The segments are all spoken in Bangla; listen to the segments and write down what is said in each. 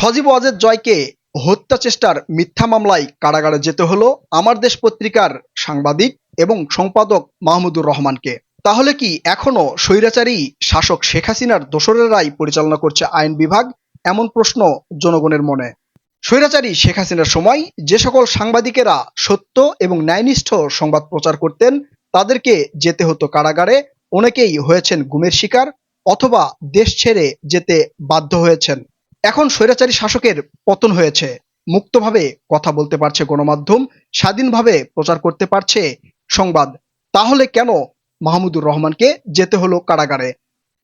সজীব ওয়াজেদ জয়কে হত্যা চেষ্টার মিথ্যা মামলায় কারাগারে যেতে হলো আমার দেশ পত্রিকার সাংবাদিক এবং সম্পাদক মাহমুদুর রহমানকে। তাহলে কি এখনও স্বৈরাচারী শাসক শেখ হাসিনার দোসরেরাই পরিচালনা করছে আইন বিভাগ? এমন প্রশ্ন জনগণের মনে। স্বৈরাচারী শেখ হাসিনার সময় যে সকল সাংবাদিকেরা সত্য এবং ন্যায়নিষ্ঠ সংবাদ প্রচার করতেন, তাদেরকে যেতে হতো কারাগারে, অনেকেই হয়েছেন গুমের শিকার অথবা দেশ ছেড়ে যেতে বাধ্য হয়েছেন। এখন স্বৈরাচারী শাসকের পতন হয়েছে। মুক্তভাবে কথা বলতে পারছে গণমাধ্যম, স্বাধীনভাবে প্রচার করতে পারছে সংবাদ। তাহলে কেন মাহমুদুর রহমানকে যেতে হলো কারাগারে?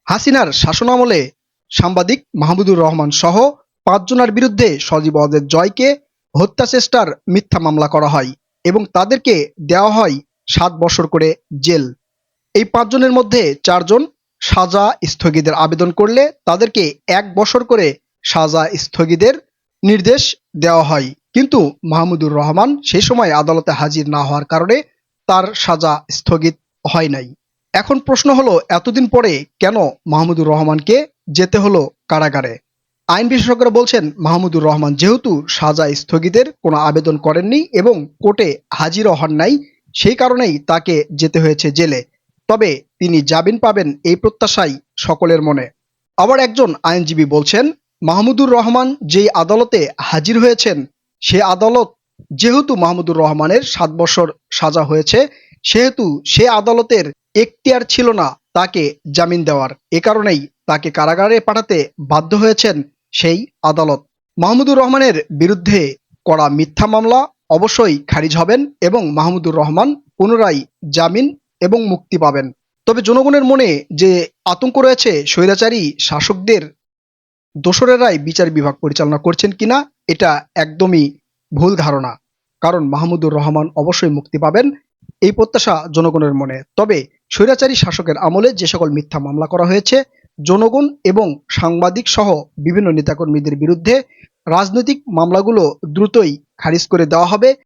হাসিনার শাসনামলে সাংবাদিক মাহমুদুর রহমান সহ পাঁচজনের বিরুদ্ধে সজীব জয়কে হত্যা চেষ্টার মিথ্যা মামলা করা হয় এবং তাদেরকে দেওয়া হয় সাত বছর করে জেল। এই পাঁচজনের মধ্যে চারজন সাজা স্থগিতের আবেদন করলে তাদেরকে এক বছর করে সাজা স্থগিতের নির্দেশ দেওয়া হয়। কিন্তু মাহমুদুর রহমান সেই সময় আদালতে হাজির না হওয়ার কারণে তার সাজা স্থগিত হয় নাই। এখন প্রশ্ন হলো, এতদিন পরে কেন মাহমুদুর রহমানকে যেতে হলো কারাগারে? আইন বিশেষজ্ঞরা বলছেন, মাহমুদুর রহমান যেহেতু সাজা স্থগিতের কোনো আবেদন করেননি এবং কোর্টে হাজিরও হন নাই, সেই কারণেই তাকে যেতে হয়েছে জেলে। তবে তিনি জামিন পাবেন এই প্রত্যাশাই সকলের মনে। আবার একজন আইনজীবী বলছেন মাহমুদুর রহমান যেই আদালতে হাজির হয়েছেন, সে আদালত যেহেতু মাহমুদুর রহমানের সাত বছর সাজা হয়েছে, সেহেতু সে আদালতের এখতিয়ার ছিল না তাকে জামিন দেওয়ার। এ কারণেই তাকে কারাগারে পাঠাতে বাধ্য হয়েছেন সেই আদালত। মাহমুদুর রহমানের বিরুদ্ধে করা মিথ্যা মামলা অবশ্যই খারিজ হবেন এবং মাহমুদুর রহমান পুনরায় জামিন এবং মুক্তি পাবেন। তবে জনগণের মনে যে আতঙ্ক রয়েছে, স্বৈরাচারী শাসকদের দোসরেরাই বিচার বিভাগ পরিচালনা করছেন কিনা, এটা একদমই ভুল ধারণা। কারণ মাহমুদুর রহমান অবশ্যই মুক্তি পাবেন, এই প্রত্যাশা জনগণের মনে। তবে স্বৈরাচারী শাসকের আমলে যে সকল মিথ্যা মামলা করা হয়েছে, জনগণ এবং সাংবাদিক সহ বিভিন্ন নেতাকর্মীদের বিরুদ্ধে রাজনৈতিক মামলাগুলো দ্রুতই খারিজ করে দেওয়া হবে।